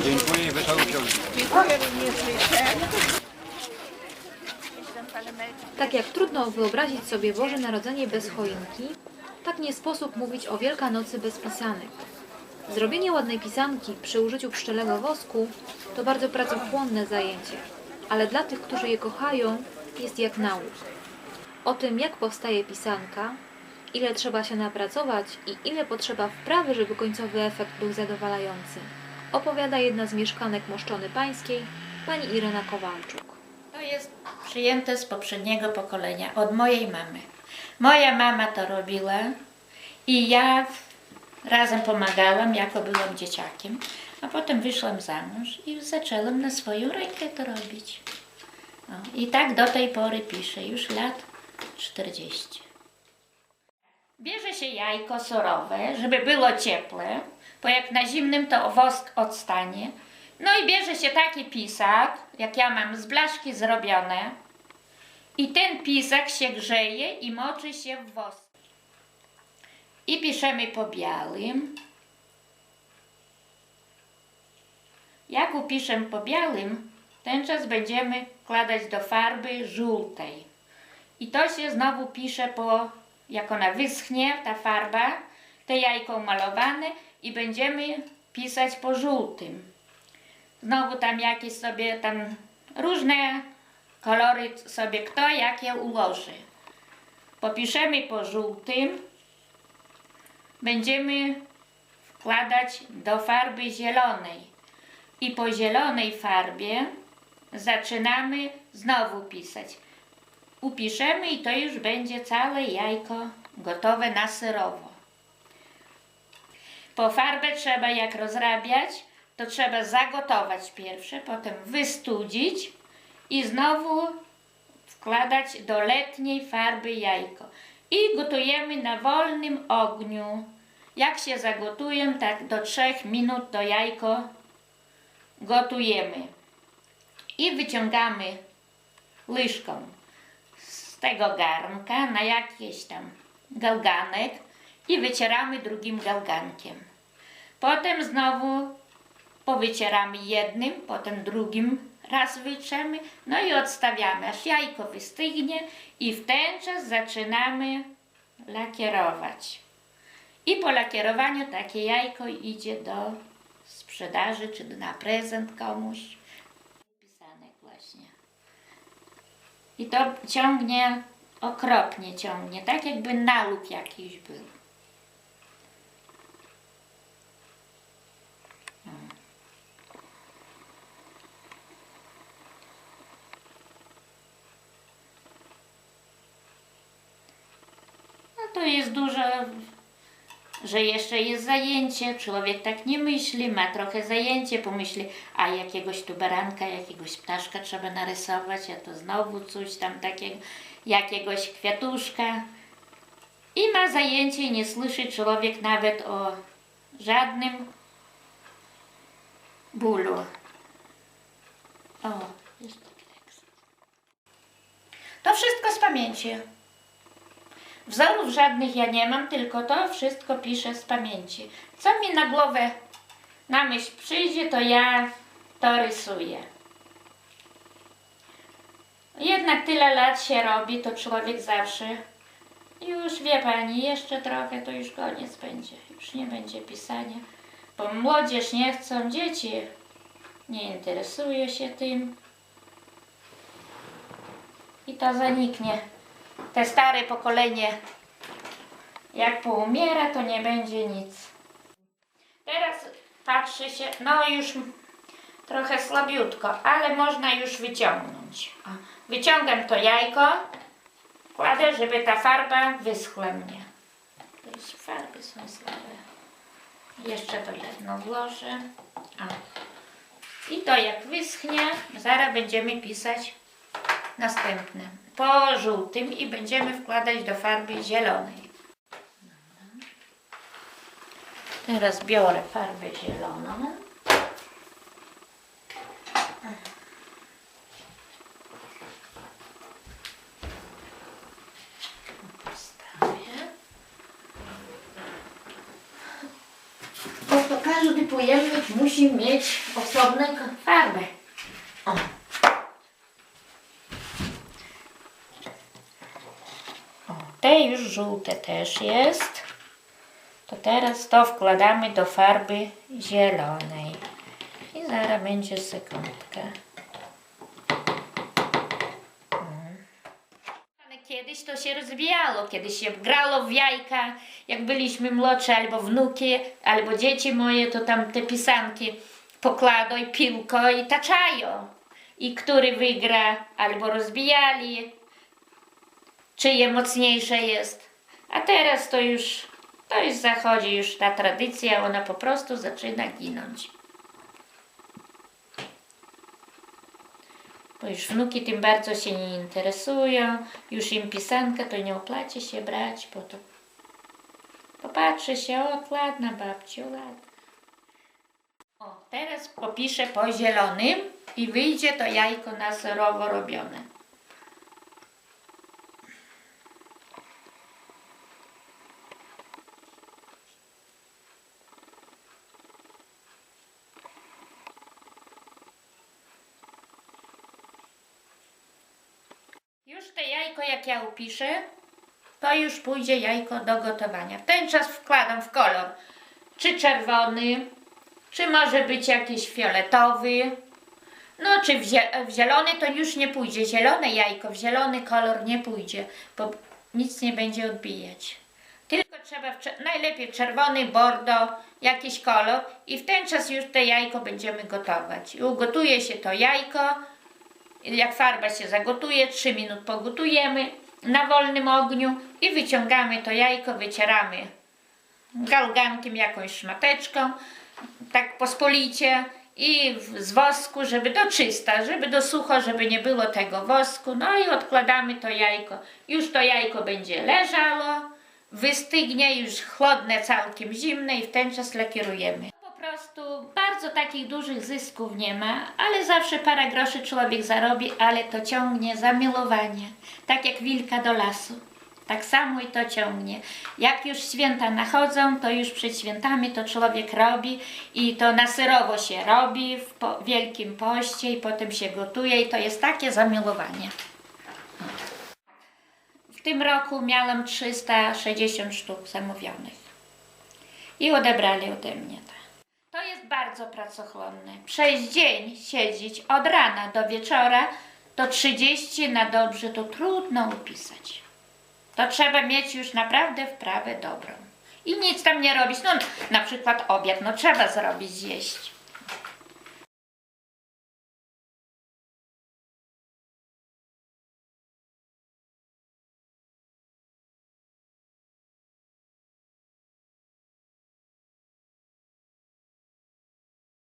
Dziękuję i wesołych świąt. Dziękuję również. Tak jak trudno wyobrazić sobie Boże Narodzenie bez choinki, tak nie sposób mówić o Wielkanocy bez pisanek. Zrobienie ładnej pisanki przy użyciu pszczelego wosku to bardzo pracochłonne zajęcie, ale dla tych, którzy je kochają, jest jak nauk. O tym, jak powstaje pisanka, ile trzeba się napracować i ile potrzeba wprawy, żeby końcowy efekt był zadowalający, opowiada jedna z mieszkanek Moszczony Pańskiej, pani Irena Kowalczuk. To jest przyjęte z poprzedniego pokolenia, od mojej mamy. Moja mama to robiła i ja razem pomagałam, jako byłam dzieciakiem, a potem wyszłam za mąż i zaczęłam na swoją rękę to robić. O, I tak do tej pory piszę, już lat 40. Bierze się jajko surowe, żeby było ciepłe, bo jak na zimnym to wosk odstanie. No i bierze się taki pisak, jak ja mam z blaszki zrobione. I ten pisak się grzeje i moczy się w wosk. I piszemy po białym. Jak upiszemy po białym, ten czas będziemy wkładać do farby żółtej. I to się znowu pisze po, jak ona wyschnie, ta farba, te jajko umalowane i będziemy pisać po żółtym. Znowu tam jakieś sobie tam różne kolory sobie kto jakie ułoży. Popiszemy po żółtym. Będziemy wkładać do farby zielonej. I po zielonej farbie zaczynamy znowu pisać. Upiszemy i to już będzie całe jajko gotowe na syrowo. Po farbę trzeba jak rozrabiać, to trzeba zagotować pierwsze, potem wystudzić i znowu wkładać do letniej farby jajko. I gotujemy na wolnym ogniu. Jak się zagotują, tak do 3 minut to jajko gotujemy. I wyciągamy łyżką tego garnka na jakiś tam gałganek i wycieramy drugim gałgankiem. Potem znowu powycieramy jednym, potem drugim raz wytrzemy, no i odstawiamy, aż jajko wystygnie i w ten czas zaczynamy lakierować. I po lakierowaniu takie jajko idzie do sprzedaży, czy na prezent komuś. Pisanek właśnie. I to ciągnie, okropnie ciągnie, tak jakby naluk jakiś był. No to jest dużo, że jeszcze jest zajęcie, człowiek tak nie myśli, ma trochę zajęcie, pomyśli, a jakiegoś tu baranka, jakiegoś ptaszka trzeba narysować, a to znowu coś tam takiego, jakiegoś kwiatuszka. I ma zajęcie nie słyszy człowiek nawet o żadnym bólu. O, jest. To wszystko z pamięci. Wzorów żadnych ja nie mam, tylko to wszystko piszę z pamięci. Co mi na głowę, na myśl przyjdzie, to ja to rysuję. Jednak tyle lat się robi, to człowiek zawsze już wie pani, jeszcze trochę to już koniec będzie. Już nie będzie pisania. Bo młodzież nie chcą, dzieci nie interesuje się tym. I to zaniknie te stare pokolenie jak poumiera, to nie będzie nic. Teraz patrzy się, no już trochę słabiutko, ale można już wyciągnąć. Wyciągam to jajko, kładę, żeby ta farba wyschła mnie. Farby są słabe. Jeszcze to jedno włożę. O. I to jak wyschnie, zaraz będziemy pisać następne. Po żółtym i będziemy wkładać do farby zielonej. Teraz biorę farbę zieloną. Każdy pojemnik musi mieć osobną farbę. O. O, te już żółte też jest. To teraz to wkładamy do farby zielonej. I zaraz będzie sekundka. Kiedyś to się rozwijało, kiedyś się grało w jajka, jak byliśmy młodsze, albo wnuki, albo dzieci moje, to tam te pisanki pokładaj piłko i taczają. I który wygra, albo rozbijali, czyje mocniejsze jest. A teraz to już, to już zachodzi już ta tradycja, ona po prostu zaczyna ginąć. Bo już wnuki tym bardzo się nie interesują, już im pisanka to nie opłaci się brać, bo to popatrzy się, o ładna babciu, ładna. O, teraz popiszę po zielonym i wyjdzie to jajko na serowo robione. Już te jajko, jak ja upiszę, to już pójdzie jajko do gotowania. W ten czas wkładam w kolor czy czerwony, czy może być jakiś fioletowy. No, czy w, w zielony to już nie pójdzie. Zielone jajko w zielony kolor nie pójdzie, bo nic nie będzie odbijać. Tylko trzeba najlepiej czerwony, bordo, jakiś kolor i w ten czas już te jajko będziemy gotować. I ugotuje się to jajko, jak farba się zagotuje, 3 minut pogotujemy na wolnym ogniu i wyciągamy to jajko, wycieramy galgankiem, jakąś szmateczką, tak pospolicie i z wosku, żeby do czysta, żeby do sucho, żeby nie było tego wosku. No i odkładamy to jajko. Już to jajko będzie leżało, wystygnie, już chłodne, całkiem zimne i w ten czas lakierujemy. Po prostu bardzo takich dużych zysków nie ma, ale zawsze parę groszy człowiek zarobi, ale to ciągnie zamiłowanie. Tak jak wilka do lasu. Tak samo i to ciągnie. Jak już święta nachodzą, to już przed świętami to człowiek robi i to na syrowo się robi w po Wielkim Poście i potem się gotuje i to jest takie zamiłowanie. W tym roku miałam 360 sztuk zamówionych i odebrali ode mnie to. Jest bardzo pracochłonne. Przez dzień siedzieć od rana do wieczora, to 30 na dobrze to trudno upisać. To trzeba mieć już naprawdę wprawę dobrą. I nic tam nie robić. No na przykład obiad, no trzeba zrobić zjeść.